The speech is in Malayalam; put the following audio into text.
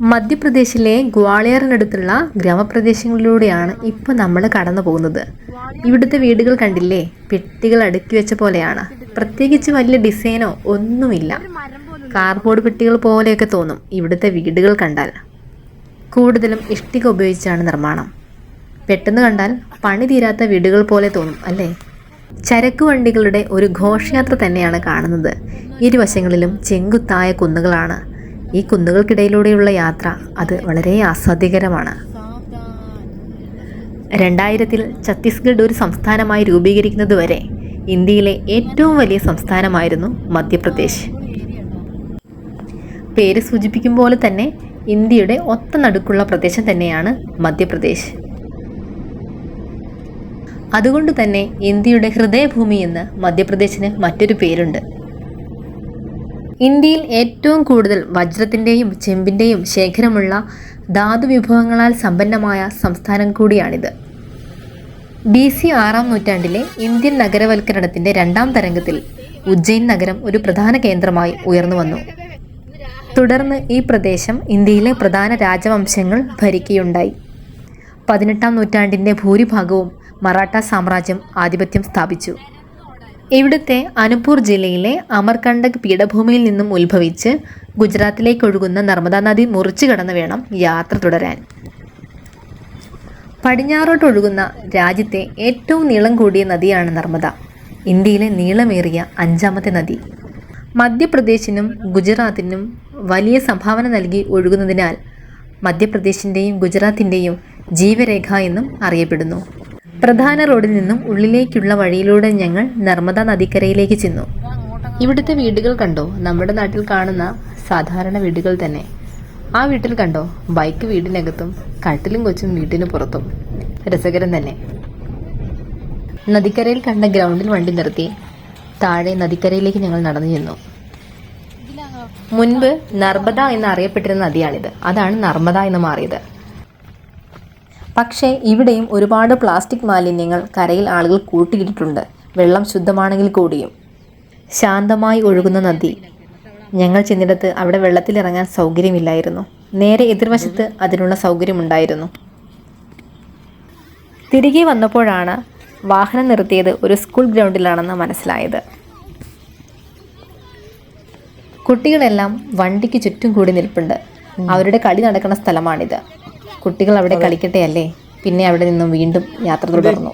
മധ്യപ്രദേശിലെ ഗ്വാളിയറിനടുത്തുള്ള ഗ്രാമപ്രദേശങ്ങളിലൂടെയാണ് ഇപ്പോൾ നമ്മൾ കടന്നു പോകുന്നത്. ഇവിടുത്തെ വീടുകൾ കണ്ടില്ലേ? പെട്ടികൾ അടുക്കി വെച്ച പോലെയാണ്. പ്രത്യേകിച്ച് വലിയ ഡിസൈനോ ഒന്നുമില്ല. കാർബോർഡ് പെട്ടികൾ പോലെയൊക്കെ തോന്നും ഇവിടുത്തെ വീടുകൾ കണ്ടാൽ. കൂടുതലും ഇഷ്ടിക ഉപയോഗിച്ചാണ് നിർമ്മാണം. പെട്ടെന്ന് കണ്ടാൽ പണി തീരാത്ത വീടുകൾ പോലെ തോന്നും അല്ലേ? ചരക്ക് വണ്ടികളുടെ ഒരു ഘോഷയാത്ര തന്നെയാണ് കാണുന്നത്. ഇരുവശങ്ങളിലും ചെങ്കുത്തായ കുന്നുകളാണ്. ഈ കുന്നുകൾക്കിടയിലൂടെയുള്ള യാത്ര അത് വളരെ ആസ്വാദ്യകരമാണ്. രണ്ടായിരത്തിൽ ഛത്തീസ്ഗഡ് ഒരു സംസ്ഥാനമായി രൂപീകരിക്കുന്നതുവരെ ഇന്ത്യയിലെ ഏറ്റവും വലിയ സംസ്ഥാനമായിരുന്നു മധ്യപ്രദേശ്. പേര് സൂചിപ്പിക്കും പോലെ തന്നെ ഇന്ത്യയുടെ ഒത്ത നടുക്കുള്ള പ്രദേശം തന്നെയാണ് മധ്യപ്രദേശ്. അതുകൊണ്ട് തന്നെ ഇന്ത്യയുടെ ഹൃദയഭൂമി എന്ന് മധ്യപ്രദേശിന് മറ്റൊരു പേരുണ്ട്. ഇന്ത്യയിൽ ഏറ്റവും കൂടുതൽ വജ്രത്തിന്റെയും ചെമ്പിന്റെയും ശേഖരമുള്ള ധാതു വിഭവങ്ങളാൽ സമ്പന്നമായ സംസ്ഥാനം കൂടിയാണിത്. ബി സി ആറാം നൂറ്റാണ്ടിലെ ഇന്ത്യൻ നഗരവൽക്കരണത്തിന്റെ രണ്ടാം തരംഗത്തിൽ ഉജ്ജയിൻ നഗരം ഒരു പ്രധാന കേന്ദ്രമായി ഉയർന്നു വന്നു. തുടർന്ന് ഈ പ്രദേശം ഇന്ത്യയിലെ പ്രധാന രാജവംശങ്ങൾ ഭരിക്കുകയുണ്ടായി. പതിനെട്ടാം നൂറ്റാണ്ടിന്റെ ഭൂരിഭാഗവും മറാഠ സാമ്രാജ്യം ആധിപത്യം സ്ഥാപിച്ചു. ഇവിടുത്തെ അനുപൂർ ജില്ലയിലെ അമർകണ്ടക് പീഠഭൂമിയിൽ നിന്നും ഉത്ഭവിച്ച് ഗുജറാത്തിലേക്ക് ഒഴുകുന്ന നർമ്മദാ നദി മുറിച്ചു കടന്നു വേണം യാത്ര തുടരാൻ. പടിഞ്ഞാറോട്ട് ഒഴുകുന്ന രാജ്യത്തെ ഏറ്റവും നീളം കൂടിയ നദിയാണ് നർമ്മദ. ഇന്ത്യയിലെ നീളമേറിയ അഞ്ചാമത്തെ നദി. മധ്യപ്രദേശിനും ഗുജറാത്തിനും വലിയ സംഭാവന നൽകി ഒഴുകുന്നതിനാൽ മധ്യപ്രദേശിന്റെയും ഗുജറാത്തിന്റെയും ജീവരേഖ എന്നും അറിയപ്പെടുന്നു. പ്രധാന റോഡിൽ നിന്നും ഉള്ളിലേക്കുള്ള വഴിയിലൂടെ ഞങ്ങൾ നർമ്മദ നദിക്കരയിലേക്ക് ചെന്നു. ഇവിടുത്തെ വീടുകൾ കണ്ടോ? നമ്മുടെ നാട്ടിൽ കാണുന്ന സാധാരണ വീടുകൾ തന്നെ. ആ വീട്ടിൽ കണ്ടോ? ബൈക്ക് വീടിനകത്തും കട്ടിലും കൊച്ചും വീട്ടിന് പുറത്തും. രസകരം തന്നെ. നദിക്കരയിൽ കണ്ട ഗ്രൗണ്ടിൽ വണ്ടി നിർത്തി താഴെ നദിക്കരയിലേക്ക് ഞങ്ങൾ നടന്നു ചെന്നു. മുൻപ് നർമ്മദ എന്ന് അറിയപ്പെട്ടിരുന്ന നദിയാണിത്. അതാണ് നർമ്മദ എന്ന് മാറിയത്. പക്ഷേ ഇവിടെയും ഒരുപാട് പ്ലാസ്റ്റിക് മാലിന്യങ്ങൾ കരയിൽ ആളുകൾ കൂട്ടിയിട്ടിട്ടുണ്ട്. വെള്ളം ശുദ്ധമാണെങ്കിൽ കൂടിയും. ശാന്തമായി ഒഴുകുന്ന നദി. ഞങ്ങൾ ചെന്നിടത്ത് അവിടെ വെള്ളത്തിലിറങ്ങാൻ സൗകര്യമില്ലായിരുന്നു. നേരെ എതിർവശത്ത് അതിനുള്ള സൗകര്യമുണ്ടായിരുന്നു. തിരികെ വന്നപ്പോഴാണ് വാഹനം നിർത്തിയത് ഒരു സ്കൂൾ ഗ്രൗണ്ടിലാണെന്ന് മനസ്സിലായത്. കുട്ടികളെല്ലാം വണ്ടിക്ക് ചുറ്റും കൂടി നിൽപ്പുണ്ട്. അവരുടെ കളി നടക്കുന്ന സ്ഥലമാണിത്. കുട്ടികൾ അവിടെ കളിക്കട്ടെ അല്ലേ? പിന്നെ അവിടെ നിന്നും വീണ്ടും യാത്ര തുടർന്നു.